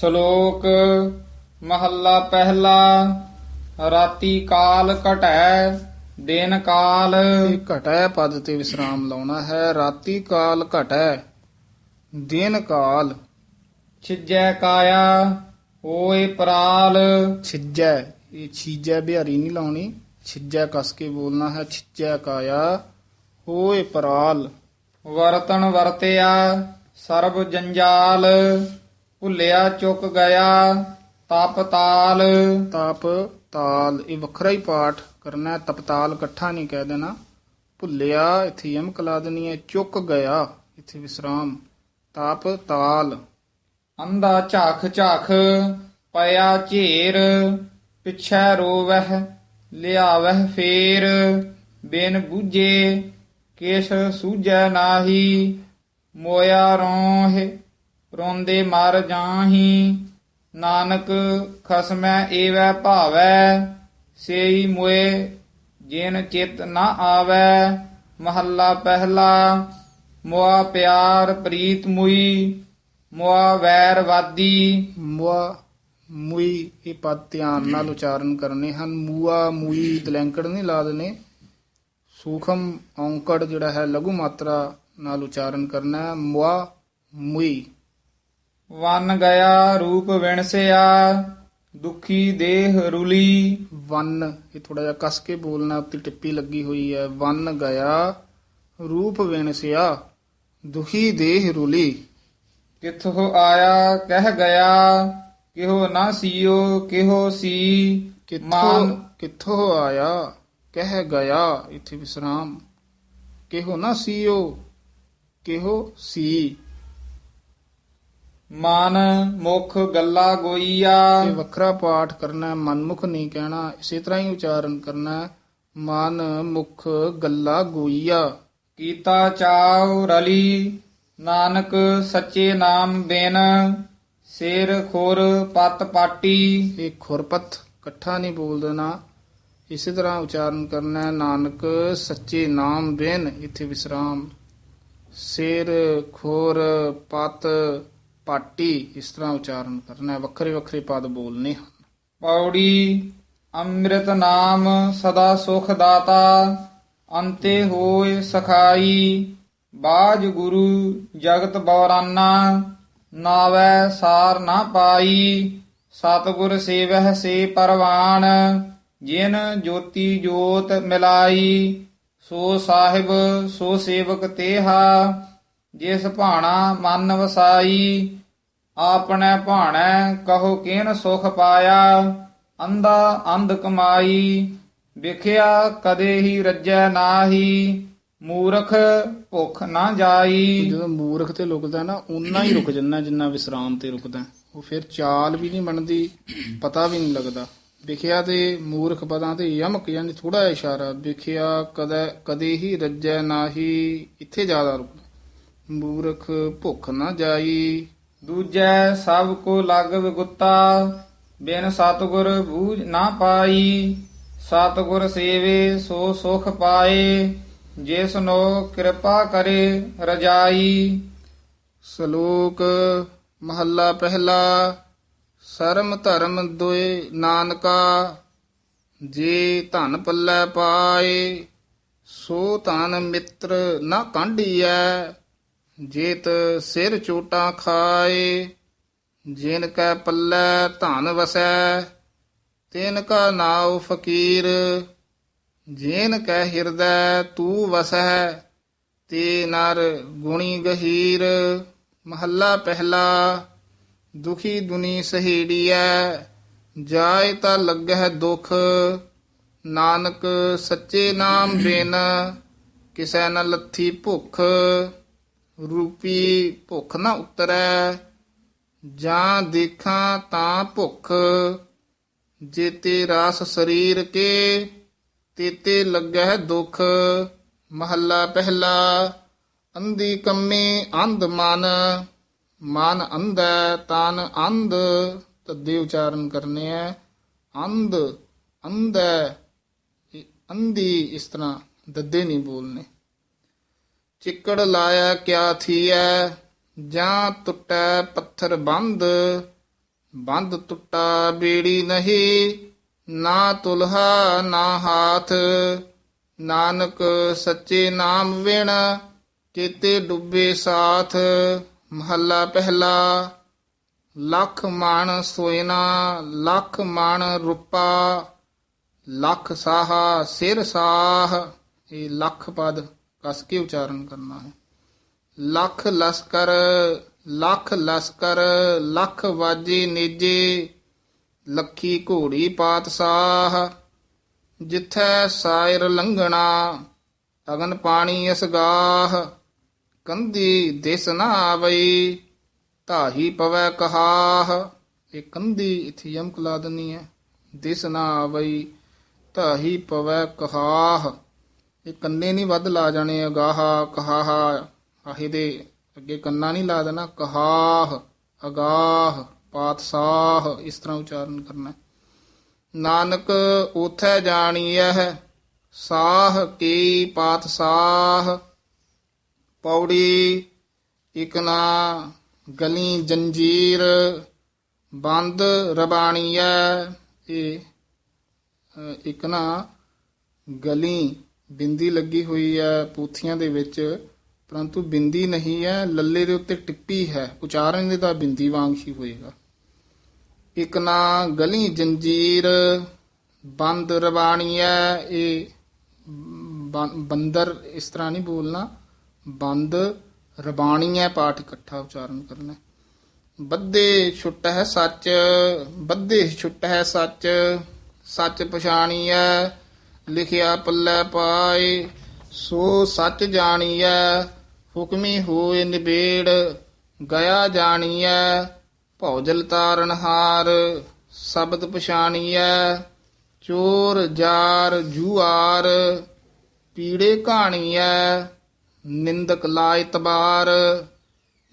ਸ਼ਲੋਕ ਮਹੱਲਾ ਪਹਿਲਾ ਰਾਤੀ ਕਾਲ ਘਟੈ ਦਿਨ ਕਾਲ। ਇਹ ਘਟੈ ਪਦ ਤੇ ਵਿਸਰਾਮ ਲਾਉਣਾ ਹੈ ਰਾਤੀ ਕਾਲ ਘਟੈ ਦਿਨ ਕਾਲ। ਛਿਜੈ ਕਾਇਆ ਹੋਏ ਪ੍ਰਾਲ। ਛਿਜੈ ਇਹ ਛੀਜੈ ਬਿਹਾਰੀ ਨਹੀਂ ਲਾਉਣੀ ਛਿਜੈ ਕਸ ਕੇ ਬੋਲਣਾ ਹੈ ਛਿਜੈ ਕਾਇਆ ਹੋਏ ਪਰਾਲ। ਵਰਤਨ ਵਰਤਿਆ ਸਰਬ ਜੰਜਾਲ। ਭੁੱਲਿਆ ਚੁੱਕ ਗਿਆ ਤਪ ਤਾਲ। ਤਾਪ ਤਾਲ ਇਹ ਵੱਖਰਾ ਹੀ ਪਾਠ ਕਰਨਾ ਤਪਤਾਲ ਇਕੱਠਾ ਨਹੀਂ ਕਹਿ ਦੇਣਾ। ਭੁੱਲਿਆ ਇੱਥੇ ਯਮਕ ਲਾ ਦੇਣੀ ਹੈ ਚੁੱਕ ਗਿਆ ਇੱਥੇ ਵਿਸਰਾਮ। ਤਾਪ ਤਾਲ। ਅੰਧਾ ਝਾਖ ਝਾਖ ਪਿਆ ਝੇਰ ਪਿਛੈ ਰੋਵਹਿ ਲਿਆਵਹਿ ਫੇਰ। ਬਿਨ ਬੂਝੇ ਕੇਸ਼ ਸੂਝੈ ਨਾਹੀ ਮੋਇਆ ਰੋਹਿ। ਰੋਂਦੇ ਮਰ ਜਾਹੀ, ਨਾਨਕ ਖਸਮੈ ਏਵੈ ਭਾਵੈ, ਸੇਈ ਮੋਏ ਜਿਨ ਚਿਤ ਨਾ ਆਵੈ, ਮਹੱਲਾ ਪਹਿਲਾ, ਮੁਆ ਪਿਆਰ ਪ੍ਰੀਤ ਮੁਈ, ਮੁਆ ਵੈਰ ਵਾਦੀ। ਮੁਆ ਮੁਈ ਇਹ ਪਦ ਧਿਆਨ ਨਾਲ ਉਚਾਰਨ ਕਰਨੇ ਹਨ। ਮੂਆ ਮੂਈ ਦਲੈਂਕੜ ਨਹੀਂ ਲਾ ਦੇਣੇ ਸੂਖਮ ਔਂਕੜ ਜਿਹੜਾ ਹੈ ਲਘੂ ਮਾਤਰਾ ਨਾਲ ਉਚਾਰਨ ਕਰਨਾ ਹੈ। ਮੁਆ ਮੁਈ ਵਨ ਗਿਆ ਰੂਪ ਵਿਣਸਿਆ ਦੁਖੀ ਦੇਹ ਰੁਲੀ। ਵਨ ਇਹ ਥੋੜਾ ਜਿਹਾ ਕਸ ਕੇ ਬੋਲਣਾ ਉੱਤੇ ਟਿੱਪੀ ਲੱਗੀ ਹੋਈ ਹੈ। ਵਨ ਗਿਆ ਰੂਪ ਵਿਣਸਿਆ ਦੁਖੀ ਦੇਹ ਰੁਲੀ। ਕਿਥੋ ਆਇਆ ਕਹਿ ਗਿਆ ਕਿਹੋ ਨਾ ਸੀਓ ਕਿਹੋ ਸੀ? ਕਿੱਥੋਂ ਕਿੱਥੋਂ ਆਇਆ ਕਹਿ ਗਿਆ ਇੱਥੇ ਵਿਸਰਾਮ। ਕਿਹੋ ਨਾ ਸੀਓ ਕਿਹੋ ਸੀ? ਮਨ ਮੁਖ ਗੱਲਾ ਗੋਈਆ। ਇਹ ਵੱਖਰਾ ਪਾਠ ਕਰਨਾ ਹੈ, ਮਨਮੁਖ ਨਹੀਂ ਕਹਿਣਾ ਇਸੇ ਤਰ੍ਹਾਂ ਹੀ ਉਚਾਰਨ ਕਰਨਾ ਹੈ। ਮਨ ਮੁਖ ਗੱਲਾ ਗੋਈਆ। ਕੀਤਾ ਚਾਉ ਰਲੀ ਨਾਨਕ ਸੱਚੇ ਨਾਮ ਬਿਨ ਸਿਰ ਖੁਰ ਪਤ ਪਾਟੀ। ਇਹ ਖੁਰਪਤ ਇਕੱਠਾ ਨਹੀਂ ਬੋਲ ਦੇਣਾ। ਇਸੇ ਤਰ੍ਹਾਂ ਉਚਾਰਨ ਕਰਨਾ ਹੈ, ਨਾਨਕ ਸੱਚੇ ਨਾਮ ਬਿਨ ਇੱਥੇ ਵਿਸਰਾਮ। ਸਿਰ ਖੋਰ ਪਤ ਪਾਟੀ ਇਸ ਤਰ੍ਹਾਂ ਉਚਾਰਨ ਕਰਨਾ ਵੱਖਰੇ ਵੱਖਰੇ ਪਦ ਬੋਲਨੇ ਹਨ। ਪੌੜੀ, ਅੰਮ੍ਰਿਤ ਨਾਮ, ਸਦਾ ਸੁਖ ਦਾਤਾ, ਅੰਤੇ ਹੋਏ ਸਖਾਈ, ਬਾਜ ਗੁਰੂ, ਜਗਤ ਬੌਰਾਨਾ, ਨਾਵੈ ਸਾਰ ਨਾ ਪਾਈ, ਸਤਿਗੁਰ ਸੇਵਹਿ ਸੇ ਪਰਵਾਨ, ਜਿਨ ਜੋਤੀ ਜੋਤ ਮਿਲਾਈ, ਸੋ ਸਾਹਿਬ, ਸੋ ਸੇਵਕ ਤੇਹਾ ਜਿਸ ਭਾਣਾ ਮਨ ਵਸਾਈ, ਆਪਣੇ ਭਾਣੈ ਕਹੋ ਕਿਨ ਸੁਖ ਪਾਇਆ, ਅੰਧਾ ਅੰਧ ਕਮਾਈ, ਵਿਖਿਆ ਕਦੇ ਹੀ ਰੱਜੈ ਨਾਹੀ, ਮੂਰਖ ਭੁੱਖ ਨਾ ਜਾਈ। ਜਦੋਂ ਮੂਰਖ ਤੇ ਲੁਕਦਾ ਨਾ ਉਨਾ ਹੀ ਰੁਕ ਜੰਨਾ ਜਿੰਨਾ ਵਿਸਰਾਮ ਤੇ ਰੁਕਦਾ। ਉਹ ਫਿਰ ਚਾਲ ਵੀ ਨਹੀਂ ਬਣਦੀ, ਪਤਾ ਵੀ ਨਹੀਂ ਲੱਗਦਾ। ਵਿਖਿਆ ਤੇ ਮੂਰਖ ਪਦਾਂ ਤੇ ਯਮਕ ਯਾਨੀ ਥੋੜਾ ਇਸ਼ਾਰਾ, ਵਿਖਿਆ ਕਦੇ ਕਦੇ ਹੀ ਰੱਜੈ ਨਾਹੀ, ਇੱਥੇ ਜ਼ਿਆਦਾ ਰੁਕਦਾ। ਮੂਰਖ ਭੁੱਖ ਨਾ ਜਾਈ। ਦੂਜੈ ਸਭ ਕੋ ਲਗਵ ਗੁੱਤਾ, ਬਿਨ ਸਤਗੁਰ ਬੂਝ ਨਾ ਪਾਈ। ਸਤਗੁਰ ਸੇਵੇ ਸੋ ਸੁਖ ਪਾਏ, ਜਿਸ ਨੋ ਕਿਰਪਾ ਕਰੇ ਰਜਾਈ। ਸ਼ਲੋਕ ਮਹੱਲਾ ਪਹਿਲਾ, ਸਰਮ ਧਰਮ ਦੋਏ ਨਾਨਕਾ, ਜੇ ਧਨ ਪੱਲੇ ਪਾਏ, ਸੋ ਧਨ ਮਿੱਤਰ ਨਾ ਕਾਂਢੀਐ। ਜੇਤ ਸਿਰ ਚੋਟਾਂ ਖਾਏ, ਜਿਨ ਕੈ ਪੱਲੇ ਧਨ ਵਸੈ, ਤਿਨ ਕਾ ਨਾਉ ਫਕੀਰ, ਜਿਨ ਕੈ ਹਿਰਦੈ ਤੂ ਵਸੈ, ਤੇ ਨਰ ਗੁਣੀ ਗਹੀਰ। ਮਹੱਲਾ ਪਹਿਲਾ, ਦੁਖੀ ਦੁਨੀ ਸਹੇੜੀਐ, ਜਾਇ ਤਾਂ ਲੱਗਹਿ ਦੁਖ, ਨਾਨਕ ਸੱਚੇ ਨਾਮ ਬਿਨ, ਕਿਸੈ ਨ ਲੱਥੀ ਭੁੱਖ। ਰੂਪੀ ਭੁੱਖ ਨਾ ਉਤਰੈ, ਜਾਂ ਦੇਖਾਂ ਤਾਂ ਭੁੱਖ। ਜੇਤੇ ਰਾਸ ਸਰੀਰ ਕੇ ਤੇਤੇ ਲੱਗਹਿ ਦੁਖ। ਮਹੱਲਾ ਪਹਿਲਾ, ਅੰਧੀ ਕੰਮੇ ਅੰਧ ਮਨ। ਮਨ ਅੰਧੈ, ਤਨ ਅੰਧ। ਤੱਦੇ ਉਚਾਰਨ ਕਰਨੇ ਐ। ਅੰਧ, ਅੰਧੈ ਅੰਧੀ ਇਸ ਤਰ੍ਹਾਂ ਦੱਦੇ ਨਹੀਂ ਬੋਲਨੇ। ਚਿੱਕੜ ਲਾਇਆ ਕਿਆ ਥੀਐ? ਜਾਂ ਟੁੱਟੈ ਪੱਥਰ ਬੰਦ? ਬੰਦ ਟੁੱਟਾ ਬੀੜੀ ਨਹੀਂ, ਨਾ ਤੁਲਹਾ, ਨਾ ਹਾਥ। ਨਾਨਕ ਸੱਚੇ ਨਾਮ ਵਿਣ, ਚੇਤੇ ਡੁੱਬੇ ਸਾਥ। ਮਹੱਲਾ ਪਹਿਲਾ, ਲੱਖ ਮਣ ਸੋਇਨਾ, ਲੱਖ ਮਣ ਰੁਪਾ। ਲੱਖ ਸਾਹਾ ਸਿਰ ਸਾਹ, ਇਹ ਲੱਖ ਪਦ। ਕਸ ਕੇ ਉਚਾਰਨ ਕਰਨਾ ਹੈ। ਲੱਖ ਲਸਕਰ ਲੱਖ ਲਸਕਰ, ਲੱਖ ਵਾਜੇ ਨੇਜੇ, ਲੱਖੀ ਘੋੜੀ ਪਾਤਸ਼ਾਹ, ਜਿੱਥੈ ਸਾਇਰ ਲੰਘਣਾ ਅਗਨ ਪਾਣੀ ਅਸਗਾਹ, ਕੰਦੀ ਦਿਸ ਨਾ ਆਵਈ, ਧਾਹੀ ਪਵੈ ਕਹਾਹ, ਇਹ ਕੰਦੀ ਇਥੇ ਯਮਕ ਲਾ ਦਨੀ ਹੈ। ਦਿਸ ਨਾ ਆਵਈ, ਧਾਹੀ ਪਵੈ ਕਹਾਹ। ਇਹ ਕੰਨੇ ਨਹੀਂ ਵੱਧ ਲਾ ਜਾਣੇ ਅਗਾਹਾ ਕਹਾਹਾ ਆਹੇ ਦੇ ਅੱਗੇ ਕੰਨਾ ਨਹੀਂ ਲਾ ਦੇਣਾ ਕਹਾਹ ਅਗਾਹ ਪਾਤਸ਼ਾਹ ਇਸ ਤਰ੍ਹਾਂ ਉਚਾਰਨ ਕਰਨਾ ਹੈ। ਨਾਨਕ ਉਥੈ ਜਾਣੀਐ ਸਾਹ ਕੀ ਪਾਤਸ਼ਾਹ ਪੌੜੀ ਇਕ ਨਾ ਗਲੀ ਜੰਜੀਰ ਬੰਦ ਰਬਾਣੀਐ ਇਹ ਅ, ਇੱਕ ਨਾ ਗਲੀ ਬਿੰਦੀ ਲੱਗੀ ਹੋਈ ਹੈ ਪੂਥੀਆਂ ਦੇ ਵਿੱਚ, ਪਰੰਤੂ ਬਿੰਦੀ ਨਹੀਂ ਹੈ, ਲੱਲੇ ਦੇ ਉੱਤੇ ਟਿੱਪੀ ਹੈ, ਉਚਾਰਨ ਦੇ ਤਾਂ ਬਿੰਦੀ ਵਾਂਗ ਹੀ ਹੋਏਗਾ ਇੱਕ ਨਾ ਗਲੀ ਜੰਜੀਰ, ਬੰਦ ਰਬਾਣੀਐ ਇਹ ਬੰਦਰ ਇਸ ਤਰ੍ਹਾਂ ਨਹੀਂ ਬੋਲਣਾ, ਬੰਦ ਰਬਾਣੀਐ ਪਾਠ ਇਕੱਠਾ ਉਚਾਰਨ ਕਰਨਾ ਹੈ। ਛੁੱਟ ਹੈ ਸੱਚ, ਬੱਧੇ ਛੁੱਟ ਹੈ ਸੱਚ ਸੱਚ ਪਛਾਣੀਐ ਲਿਖਿਆ ਪੱਲੇ ਪਾਏ, ਸੋ ਸੱਚ ਜਾਣੀਐ, ਹੁਕਮੀ ਹੋਏ ਨਿਬੇੜ, ਗਿਆ ਜਾਣੀਐ, ਭੌਜਲ ਤਾਰਨਹਾਰ ਸ਼ਬਦ ਪਛਾਣੀਐ, ਚੋਰ ਜਾਰ ਜੂਆਰ, ਪੀੜੇ ਕਹਾਣੀਐ ਨਿੰਦਕ ਲਾਇ ਤਬਾਰ,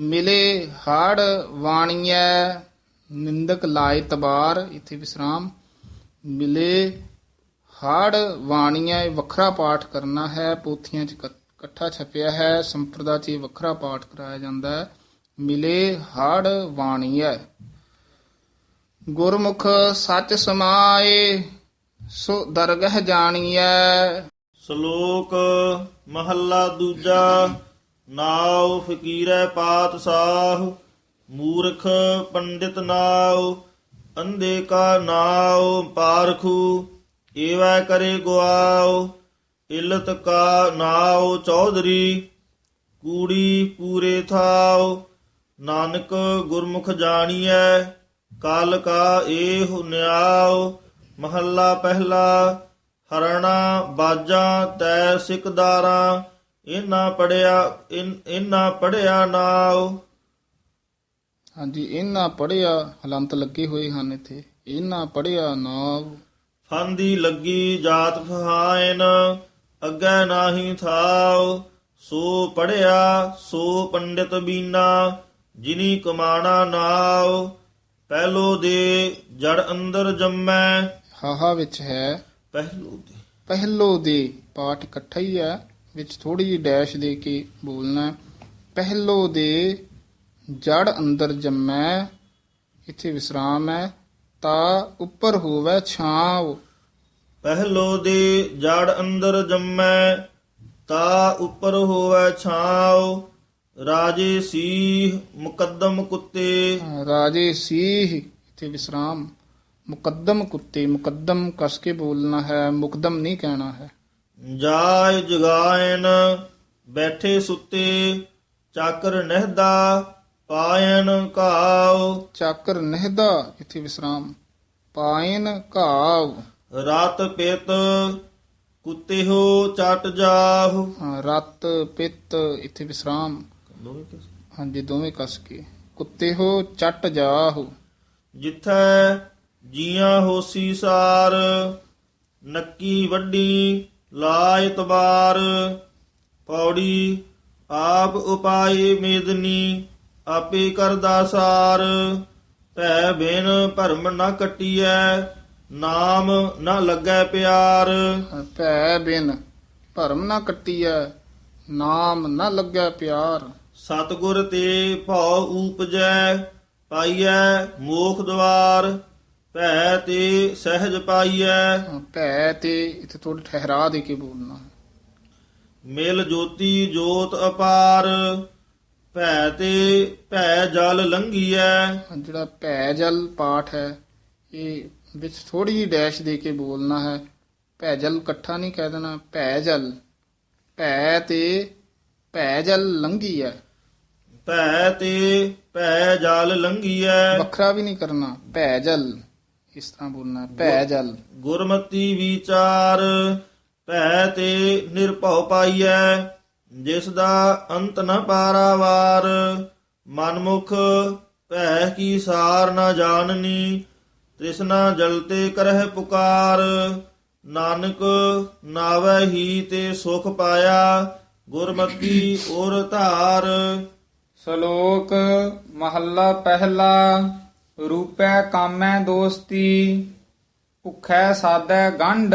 ਮਿਲੇ ਹੜ ਵਾਣੀਐ, ਨਿੰਦਕ ਲਾਇ ਤਬਾਰ, ਇਥੇ ਵਿਸਰਾਮ, ਮਿਲੇ ਹਾੜ ਵਾਣੀਐ ਇਹ ਵੱਖਰਾ ਪਾਠ ਕਰਨਾ ਹੈ, ਪੋਥੀਆਂ 'ਚ ਇਕ- ਇਕੱਠਾ ਛਪਿਆ ਹੈ, ਸੰਪਰਦਾ 'ਚ ਵੱਖਰਾ ਪਾਠ ਕਰਾਇਆ ਜਾਂਦਾ ਹੈ। ਮਿਲੇ ਹੜ ਵਾਣੀਐ ਗੁਰਮੁਖ ਸੱਚ ਸਮਾਏ, ਸੋ ਦਰਗਹ ਜਾਣੀਐ। ਸ਼ਲੋਕ ਮਹੱਲਾ ਦੂਜਾ, ਨਾਉ ਫਕੀਰੈ ਪਾਤਸ਼ਾਹ ਮੂਰਖ ਪੰਡਿਤ ਨਾਉ, ਅੰਧੇ ਕਾ ਨਾਉ ਪਾਰਖੂ। ਏਵੈ ਕਰੇ ਗੁਆਉ, ਇਲਤ ਕਾ ਨਾਉ ਚੌਧਰੀ, ਕੂੜੀ ਪੂਰੇ ਥਾਉ, ਨਾਨਕ ਗੁਰਮੁਖ ਜਾਣੀਐ, ਕਾਲ ਕਾ ਏਹੁ ਨਿਆਉ, ਮਹੱਲਾ ਪਹਿਲਾ, ਹਰਣਾ ਬਾਜਾਂ ਤੈ ਸਿਕਦਾਰਾਂ ਇਨਾ ਪੜਿਆ ਇਨਾ ਪੜਿਆ ਨਾਉ। ਹਾਂਜੀ ਇਹਨਾਂ ਪੜਿਆ ਹਲੰਤ ਲੱਗੇ ਹੋਏ ਹਨ ਇੱਥੇ। ਇਹਨਾਂ ਪੜਿਆ ਨਾਮ ਫੰਦੀ ਲੱਗੀ ਜਾਤ ਫਹਾਇਨ ਅੱਗੇ ਨਾਹੀ ਥਾਉ। ਸੋ ਪੜਿਆ ਸੋ ਪੰਡਿਤ ਬੀਨਾ ਜਿਨੀ ਕਮਾਣਾ ਨਾਉ। ਪਹਿਲੋ ਦੇ ਜੜ ਅੰਦਰ ਜੰਮੈ। ਹਾਹਾ ਵਿੱਚ ਹੈ। ਪਹਿਲੋ ਦੇ। ਪਹਿਲੋ ਦੇ ਪਾਠ ਇਕੱਠਾ ਹੀ ਹੈ। ਵਿੱਚ ਥੋੜੀ ਜਿਹੀ ਡੈਸ਼ ਦੇ ਕੇ ਬੋਲਣਾ। ਪਹਿਲੋ ਦੇ ਜੜ ਅੰਦਰ ਜੰਮੈ। ਇੱਥੇ ਵਿਸਰਾਮ ਹੈ। ਤਾਂ ਉੱਪਰ ਹੋਵੇ ਛਾਂਵ। ਪਹਿਲੋ ਦੇ ਜੜ ਅੰਦਰ ਜੰਮੈ ਤਾ ਉੱਪਰ ਹੋਵੇ ਛਾਉ ਰਾਜੇ ਸੀਹ ਮੁਕੱਦਮ ਕੁੱਤੇ। ਰਾਜੇ ਸੀਹ ਇੱਥੇ ਵਿਸਰਾਮ। ਮੁਕੱਦਮ ਕੁੱਤੇ ਮੁਕੱਦਮ ਕਸ ਕੇ ਬੋਲਣਾ ਹੈ ਮੁਕਦਮ ਨਹੀਂ ਕਹਿਣਾ ਹੈ। ਜਾਇ ਜਗਾਇਨ ਬੈਠੇ ਸੁੱਤੇ ਚਾਕਰ ਨਹਿਦਾ ਪਾਇਨ ਘਾਉ। ਚਾਕਰ ਨਹਿਦਾ ਇੱਥੇ ਵਿਸਰਾਮ। ਪਾਇਨ ਘਾਵ ਰਾਤ ਪਿਤ ਕੁੱਤੇ ਹੋ ਚਟ ਜਾਹੁ। ਹਾਂ, ਰਤ ਪਿੱਤ ਇੱਥੇ ਵਿਸਰਾਮ। ਹਾਂਜੀ ਦੋਵੇਂ ਕਸ ਕੇ। ਕੁੱਤੇ ਹੋ ਚੱਟ ਜਾਹੋ। ਜਿੱਥੈ ਜੀਆਂ ਹੋਸੀ ਸਾਰ ਨੱਕੀ ਵੱਡੀ ਲਾਇ ਤਬਾਰ ਪੌੜੀ ਆਪ ਉਪਾਏ ਮੇਦਨੀ। ਆਪੇ ਕਰਦਾ ਸਾਰ। ਭੈ ਬਿਨ ਭਰਮ ਨਾ ਕਟੀਐ ਨਾਮ ਨਾ ਲੱਗੈ ਪਿਆਰ। ਭੈ ਬਿਨ ਭਰਮ ਨਾ ਕੱਟੀਐ ਨਾਮ ਨਾ ਲੱਗੈ ਪਿਆਰ। ਸਤਗੁਰ ਤੇ ਭਉ ਊਪਜੈ ਪਾਈਐ ਮੋਖ ਦਵਾਰ। ਭੈ ਤੇ ਸਹਿਜ ਪਾਈਐ। ਭੈ ਤੇ ਇੱਥੇ ਥੋੜਾ ਠਹਿਰਾ ਦੇ ਕੇ ਬੋਲਣਾ। ਮਿਲ ਜੋਤੀ ਜੋਤ ਅਪਾਰ। ਭੈ ਤੇ ਭੈ ਜਲ ਲੰਘੀਐ। ਜਿਹੜਾ ਭੈ ਜਲ ਪਾਠ ਹੈ ਇਹ ਵਿੱਚ ਥੋੜੀ ਜਿਹੀ ਡੈਸ਼ ਦੇ ਕੇ ਬੋਲਣਾ ਹੈ। ਭੈ ਜਲ ਇਕੱਠਾ ਨਹੀਂ ਕਹਿ ਦੇਣਾ ਭੈ ਜਲ। ਭੈ ਤੇ ਭੈ ਜਲ ਲੰਗੀ ਹੈ ਭੈ ਤੇ ਭੈ ਜਲ ਲੰਘੀਐ। ਵੱਖਰਾ ਵੀ ਨਹੀਂ ਕਰਨਾ ਭੈ ਜਲ। ਇਸ ਤਰ੍ਹਾਂ ਬੋਲਣਾ ਭੈ ਜਲ। ਗੁਰਮਤੀ ਵਿਚਾਰ ਭੈ ਤੇ ਨਿਰਭਉ ਪਾਈਐ। ਜਿਸ ਦਾ ਅੰਤ ਨ ਪਾਰਾਵਾਰ, ਮਨਮੁਖ ਭੈ ਕੀ ਸਾਰ ਨ ਜਾਣਨੀ, ਤ੍ਰਿਸ਼ਨਾ ਜਲਤੇ ਕਰਹਿ ਪੁਕਾਰ, ਨਾਨਕ ਨਾਵੈ ਹੀ ਤੇ ਸੁਖ ਪਾਇਆ ਗੁਰਮਤੀ ਔਰ ਧਾਰ। ਸ਼ਲੋਕ ਮਹੱਲਾ ਪਹਿਲਾ, ਰੂਪੈ ਕਾਮੈ ਦੋਸਤੀ, ਭੁਖੈ ਸਾਧੈ ਗੰਢ,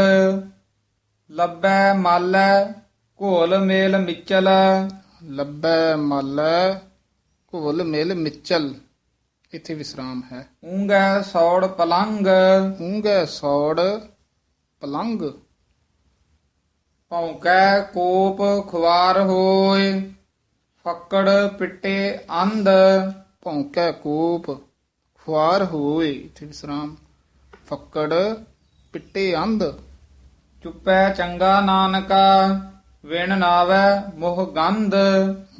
ਲੱਭੈ ਮਾਲੈ ਘੋਲ ਮੇਲ ਮਿਚਲ ਲੱਭੈ ਮਲੈ ਘੋਲ ਮਿਲ ਮਿਚਲ। ਇੱਥੇ ਵਿਸਰਾਮ ਹੈ। ਊਂਗੈ ਸੌੜ ਪਲੰਗ। ਉਂਗੈ ਸੌੜ ਪਲੰਗ। ਭੌਂਕੈ ਕੋਪ ਖੁਆਰ ਹੋਏ। ਫੱਕੜ ਪਿੱਟੇ ਅੰਧ। ਭੌਂਕੈ ਕੋਪ ਖੁਆਰ ਹੋਏ। ਇੱਥੇ ਵਿਸਰਾਮ। ਫੱਕੜ ਪਿੱਟੇ ਅੰਧ। ਚੁੱਪੈ ਚੰਗਾ ਨਾਨਕਾ। ਵਿਣ ਨਾਵੈ ਮੋਹ ਗੰਧ।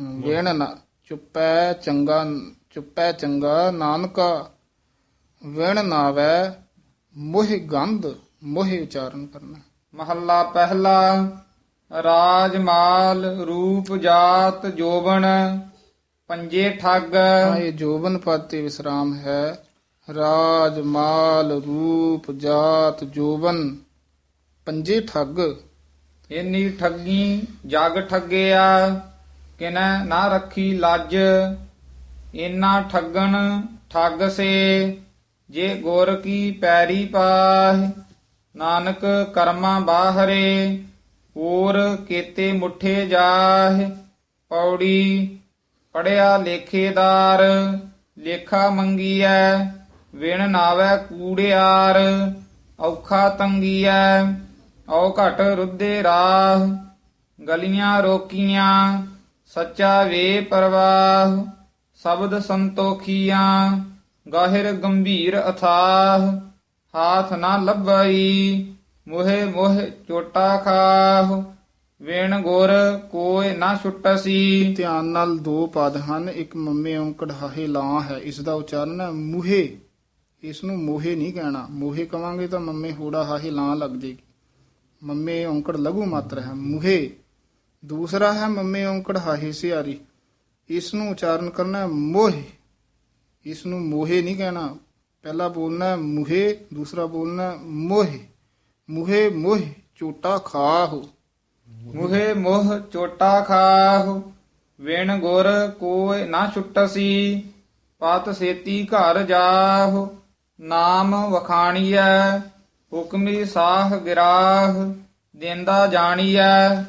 ਵੇਣ ਨਾ ਚੁੱਪੈ ਚੰਗਾ ਚੁੱਪੈ ਚੰਗਾ ਨਾਨਕਾ। ਵੇਣ ਨਾਵੈ ਮੋਹਿ ਗੰਧ ਮੋਹਿ ਉਚਾਰਨ ਕਰਨਾ। ਮਹੱਲਾ ਪਹਿਲਾ ਰਾਜ ਮਾਲ ਰੂਪ ਜਾਤ ਜੋਬਨ। ਪੰਜੇ ਠੱਗ। ਇਹ ਜੋਬਨ ਪਦ ਤੇ ਵਿਸਰਾਮ ਹੈ। ਰਾਜ ਮਾਲ ਰੂਪ ਜਾਤ ਜੋਬਨ। ਪੰਜੇ ਠੱਗ। ਇੰਨੀ ਠੱਗੀ, ਜਗ ਠੱਗਿਆ, ਕਿਨੈ ਨਾ ਰੱਖੀ ਲੱਜ। ਇਨਾ ਠੱਗਣ ਠੱਗ ਸੇ, ਜੇ ਗੁਰ ਕੀ ਪੈਰੀ ਪਾਹ। ਨਾਨਕ ਕਰਮਾਂ ਬਾਹਰੇ, ਹੋਰ ਕੀਤੇ ਮੁਠੇ ਜਾਹ। ਪੌੜੀ ਪੜਿਆ ਲੇਖੇਦਾਰ ਲੇਖਾ ਮੰਗੀਐ, ਵਿਣ ਨਾਵੈ ਕੂੜਿਆਰ। ਔਖਾ ਤੰਗੀਐ ਔ ਘਟ ਰੁੱਦੇ ਰਾਹ, ਗਲੀਆਂ ਰੋਕੀਆਂ, ਸੱਚਾ ਵੇ ਪ੍ਰਵਾਹ, ਸ਼ਬਦ ਸੰਤੋਖੀਆਂ, ਗਾਹਿਰ ਗੰਭੀਰ ਅਥਾਹ, ਹਾਥ ਨਾ ਲੱਭਈ, ਮੋਹਿ ਮੋਹਿ ਚੋਟਾ ਖਾਹ, ਵੇਣ ਗੁਰ ਕੋਇ ਨਾ ਛੁਟਸੀ। ਧਿਆਨ ਨਾਲ ਦੋ ਪਦ ਹਨ, ਇੱਕ ਮੰਮੇ ਔਂਕੜ ਹਾਹੇ ਲਾਂ ਹੈ, ਇਸ ਦਾ ਉਚਾਰਨ ਹੈ ਮੂਹੇ। ਇਸ ਨੂੰ ਮੋਹੇ ਨਹੀਂ ਕਹਿਣਾ। ਮੋਹੇ ਕਵਾਂਗੇ ਤਾਂ ਮੰਮੇ ਹੋੜਾ ਹਾਹੇ ਲਾਂ ਲੱਗ ਜੇਗੀ। ਮੰਮੇ ਔਂਕੜ ਲਘੂ ਮਾਤਰ ਹੈ, ਮੂਹੇ। ਦੂਸਰਾ ਹੈ, ਮੰਮੇ ਔਂਕੜ ਹਾਹੀ ਸਿਆਰੀ। ਇਸ ਨੂੰ ਉਚਾਰਨ ਕਰਨਾ ਮੋਹੇ। ਇਸ ਨੂੰ ਮੋਹੇ ਨਹੀਂ ਕਹਿਣਾ। ਪਹਿਲਾ ਬੋਲਣਾ ਹੈ ਦੂਸਰਾ ਬੋਲਣਾ ਹੈ, ਮੋਹੇ। ਮੂਹੇ, ਮੋਹੇ, ਚੋਟਾ ਖਾਹੋ। ਮੁਹੇ, ਮੋਹ, ਚੋਟਾ ਖਾਹ। ਵਿਣ ਗੁਰ ਕੋਇ ਨਾ ਛੁਟਸੀ, ਪਤ ਸੇਤੀ ਘਰ ਜਾਹ। ਨਾਮ ਵਖਾਣੀਐ ਹੁਕਮੀ ਸਾਹ ਗਿਰਾਹ ਦੇਂਦਾ ਜਾਣੀਐ